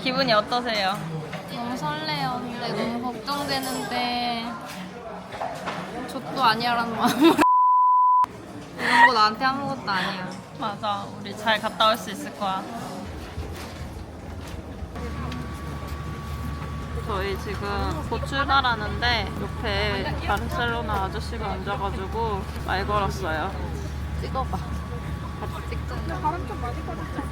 기분이 어떠세요? 너무 설레요. 근데 너무 걱정되는데 족도 아니야라는 마음으로 이런 거 나한테 아무것도 아니야. 맞아. 우리 잘 갔다 올 수 있을 거야. 저희 지금 곧 출발하는데 옆에 바르셀로나 아저씨가 앉아가지고 말 걸었어요. 찍어봐. 같이 찍자. 바람 좀 많이 걸었죠.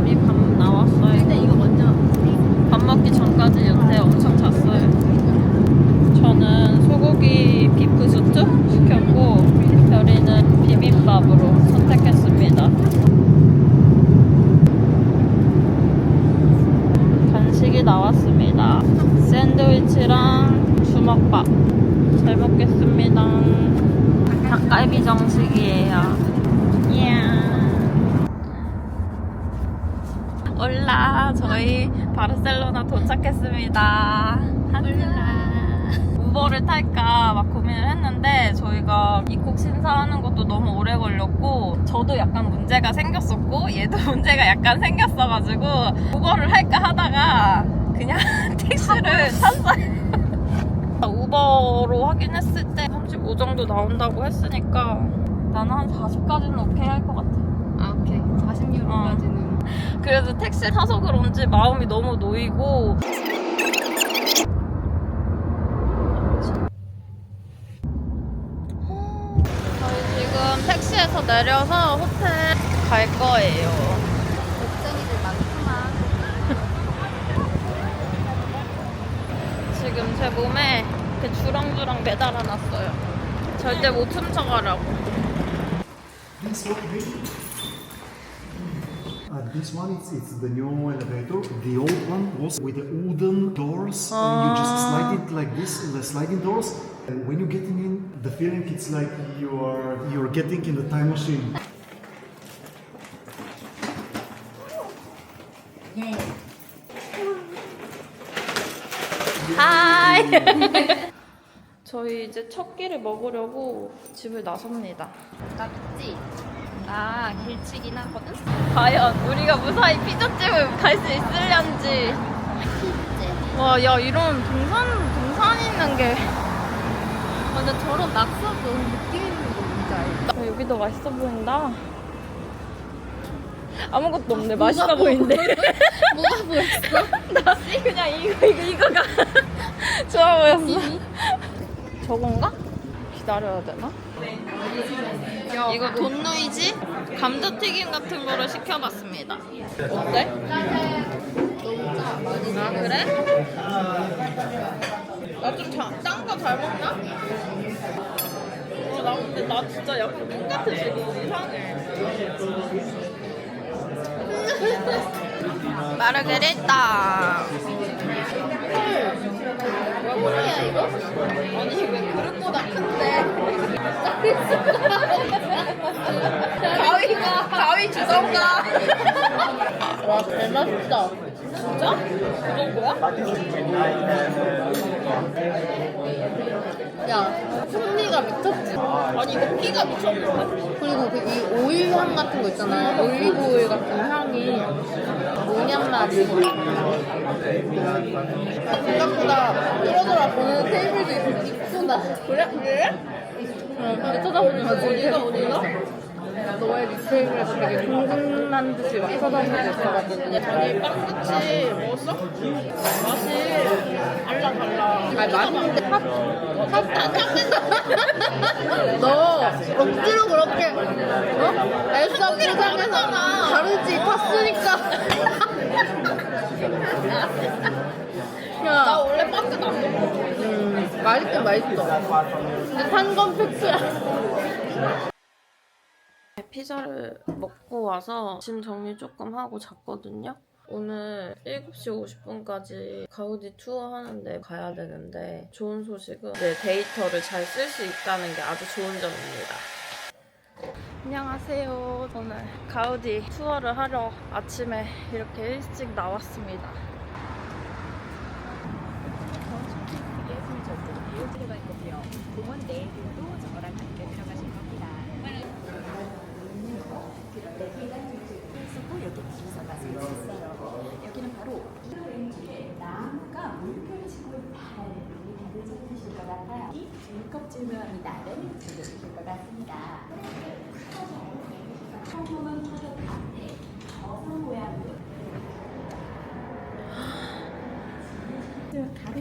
우리 밥 나왔어요. 근데 이거 먼저 밥 먹기 전까지 요새 엄청 잤어요. 저는 소고기 비프 수트 시켰고 별이는 비빔밥으로 선택했습니다. 간식이 나왔습니다. 샌드위치랑 주먹밥. 잘 먹겠습니다. 닭갈비 정식이에요. 이야. 올라 저희 바르셀로나 도착했습니다. 올라. 우버를 탈까 막 고민을 했는데 저희가 입국 심사하는 것도 너무 오래 걸렸고 저도 약간 문제가 생겼었고 얘도 문제가 약간 생겼어가지고 우버를 할까 하다가 그냥 택시를 탔어요. 우버로 확인했을 때 35 정도 나온다고 했으니까 나는 한 40까지는 오케이 할 것 같아. 아 오케이. 40유로까지는. 그래서 택시 타서 그런지 마음이 너무 놓이고 저희 지금 택시에서 내려서 호텔 갈 거예요. 걱정이들 많구만. 지금 제 몸에 이렇게 주렁주렁 매달아 놨어요. 절대 못 훔쳐가라고. This one. Uh, it's, it's the new elevator. The old one was with the wooden doors, and you just slide it like this, the sliding doors. And when you're getting in, the feeling it's like you are you're getting in the time machine. 하이. 저희 이제 첫 끼를 먹으려고 집을 나섭니다. 맞지? 나 길치긴 하거든? 과연 우리가 무사히 피자집을 갈 수 있을련지. 와, 야, 이런 동산, 동산 있는 게. 근데 저런 낙서도 느낌 있는 거 뭔지 알지? 야, 여기도 맛있어 보인다. 아무것도 없네. 맛있어 보이는데. 뭐가 보였어? 나 그냥 이거, 이거, 이거가 좋아 보였어. 저건가? 기다려야 되나? 이거 돈누이지? 감자튀김 같은 거를 시켜봤습니다. 어때? 아 그래? 나좀짠거잘 먹나? 어, 나 근데 나 진짜 약간 똑같아 지금 이상해. 마르게리 따. 뭐야 이거? 아니 왜 그릇보다 큰데? 가위 가위 주던가. 와 개맛있다. 진짜? 그 정도야? 야, 풍미가 미쳤지? 아니 이거 피가 미쳤는데? 그리고 그 이 오일 향 같은 거 있잖아요. 올리브 오일 같은 향이 모냥 맛이. 생각보다 뚫어져라 보는 테이블도 이쁘다. 그래? 그래? 어, 근데 쳐다보면 어디가 어디가? 너의 리테이블에서 되게 궁금한 듯이 막 쳐다보고 있어가지고. 아니 빵같이 먹었어? 맛이 달라 달라. 아니 맛있는데 팥, 팥안 너 억지로 그렇게 어? 애써 포장해서 다르지 탔으니까 나 야 원래 빵도 안 먹어. 음, 맛있긴 맛있어 근데 탄 건 팩트야 피자를 먹고 와서 짐 정리 조금 하고 잤거든요. 오늘 7시 50분까지 가우디 투어 하는데 가야 되는데 좋은 소식은 내 데이터를 잘 쓸 수 있다는 게 아주 좋은 점입니다. 안녕하세요. 오늘 가우디 투어를 하러 아침에 이렇게 일찍 나왔습니다. 물결 치고 바람이 다들 찾으실 것 같아요. 이 물껍질 모양이 나를 즐겨주실 것 같습니다. 평범한 화덕 앞에 저성 모양으로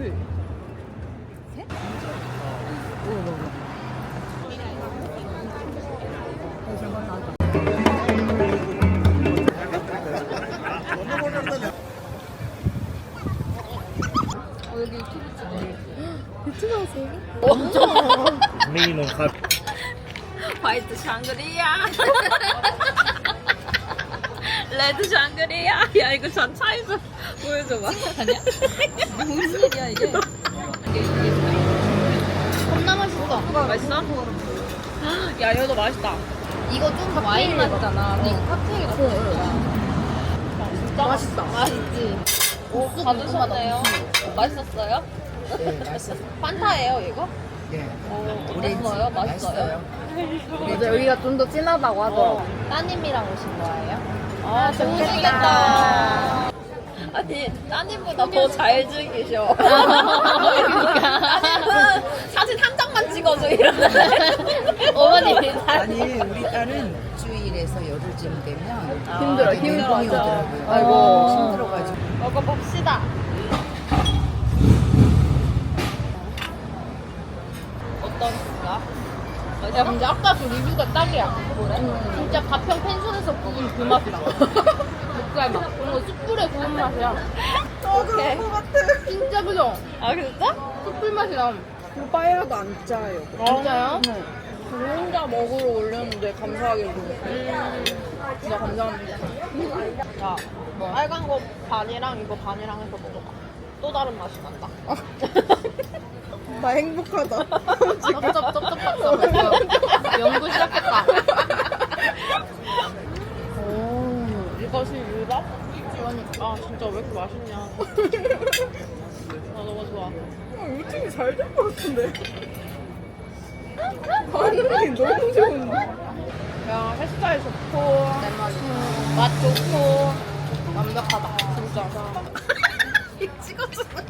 다시 뵙겠습니다. 감사합니다. 메인은 가 화이트 샹그리아. 레드 샹그리아. 야 이거 전 차에서 보여줘봐. 아니야? 무슨 일이야 이게? 겁나 맛있어. 맛있어? 야 이거 맛있다. 이거 좀 와인 맛이잖아. 근데 이거 칵테일 같아. 진짜 맛있다. 맛있지. 오 받으셨네요. 맛있었어요? 네, 맛있어요. 판타예요 이거? 네. 어땠어요? 맛있어요? 맛있어요. 맞아, 여기가 좀 더 진하다고 하더라고. 따님이랑 오신 거예요? 아 좋으시겠다. 아니 따님보다 더 잘 즐기셔. 따님은 사진 한 장만 찍어줘 이러는데 어머니 아니 우리 딸은 주일에서 열흘쯤 되면 힘들어, 이게 힘들어. 오더라고요. 아이고. 힘들어가지고. 먹어봅시다. 어떤가? 야, 근데 아까 그 리뷰가 딱이야. 그래? 진짜 가평 펜션에서 구운 그 맛이다. 목살 맛. 이거 숯불에 구운 맛이야. 오케이. 진짜 그죠? 아 진짜? 숯불 맛이야. 빠에라도 안 짜요. 진짜요? 저 혼자 먹으러 올렸는데 감사하게 주셨어요. 진짜 감사합니다. 야, 빨간 거 반이랑 이거 반이랑 해서 먹어봐. 또 다른 맛이 난다. 나 행복하다. 쩝쩝쩝쩝쩝 연구 시작했다. 오, 이것이 유럽? 아, 진짜 왜 이렇게 맛있냐. 아, 너무 좋아. 루틴이 잘 같은데. 반응이 너무 좋은데. 야, 햇살 좋고, 맛 좋고, 완벽하다. 진짜. 찍어주는 거.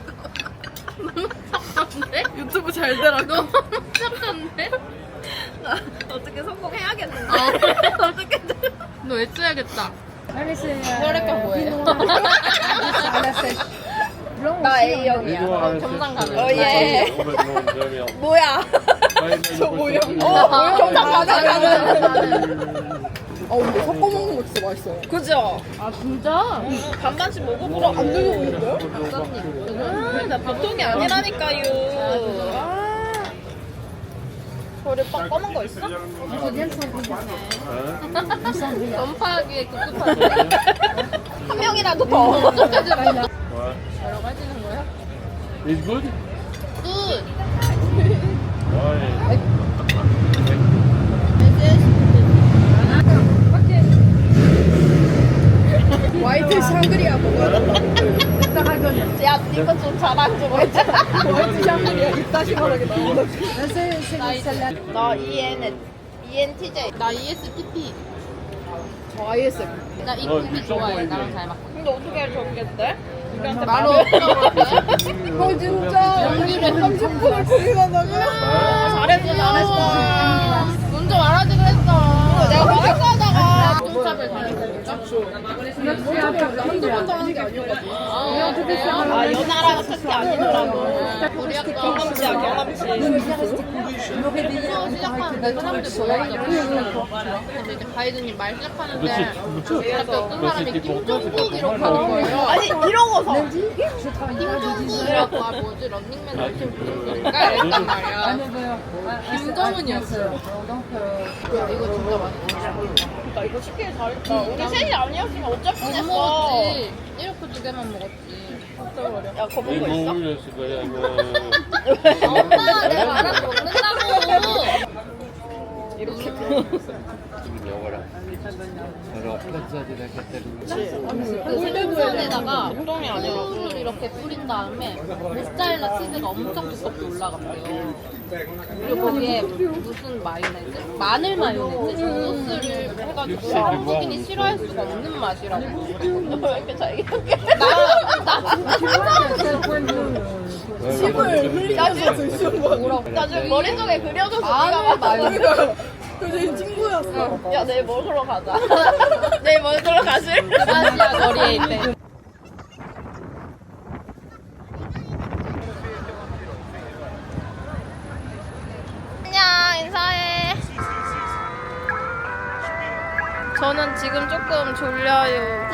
너무 섭섭한데? 유튜브 잘 되라고. 너무? 나 어떻게 성공해야겠는데. 어떻게 너 외쳐야겠다. 혈액형 뭐예요? 나 A형이야. 정상 가능. 어, 예. 뭐야? 저 뭐야? 어, 정상 가자, 가자. 어, 근데 섞어 먹는 거 진짜 맛있어요. 그죠? 아 진짜? 반반씩 먹어보라. 안 드셔보는데요? 아, 나 보통이 아니라니까요. 아. 저를 빡 검은 거 있어? 전파하기에 급급하게. 한 명이라도 더. Is good? 굿. Why? 화이트 샹그리아 먹어야 된다. 야, 이거 좀 자랑 좀 해줘. 화이트 샹그리아 이따시 말하게 나온다. 나 EN, ENTJ. 나 ESTP. 저 ISF. 나 어, 이국이 좋아해. 나랑 잘 맞고. 근데 어떻게 적겠대? 우 풀어볼게. 어, 진짜. 연기를 30분을 고기 가다가. 잘했어, 잘했어. 먼저 말하지 그랬어. 내가 말할 거다가 한두 게 아니어가지고. 아? 아 연아랑 특히 아니더라고. 우리 학교 경험치야 경험치. 수업 시작하는데 사람들 보여가지고 근데 이제 가이드님 말 시작하는데 갑자기 어떤 사람이 김종국 이렇게 하는 거예요 아니 이러고서 김종국이라고 아 뭐지 런닝맨 열심히 부른 소리인가 이랬단 말이야 김정은이었어요 야 이거 진짜 맛있어 나 이거 시키길 잘했다. 우리 셋이 아니었으면 어쩔 못 뻔했어. 이렇게 두 개만 먹었지 야 거본 거 이거 있어? 거야 이거. 엄마 내가 말아서 먹는다고 이렇게 생선에다가 똥이 아니라 소를 이렇게 뿌린 다음에 모짜렐라 치즈가 엄청 두껍게 올라갔대요. 그리고 거기에 무슨 마요네즈? 마늘 마요네즈 소스를 해가지고 한국인이 싫어할 수가 없는 맛이라고. 왜 이렇게 진짜 집을 흘리면서 뭐라고? 나 지금 머릿속에 그려져서 마늘 마요네즈. 그제 친구였어. 야 내일 먹으러 가자. 내일 먹으러 가실? 아시아 거리에 있대. 졸려요.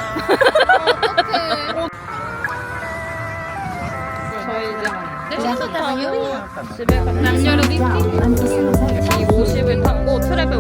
저희 이제 버스 타고 집에 가는 이 50을 타고 트랩을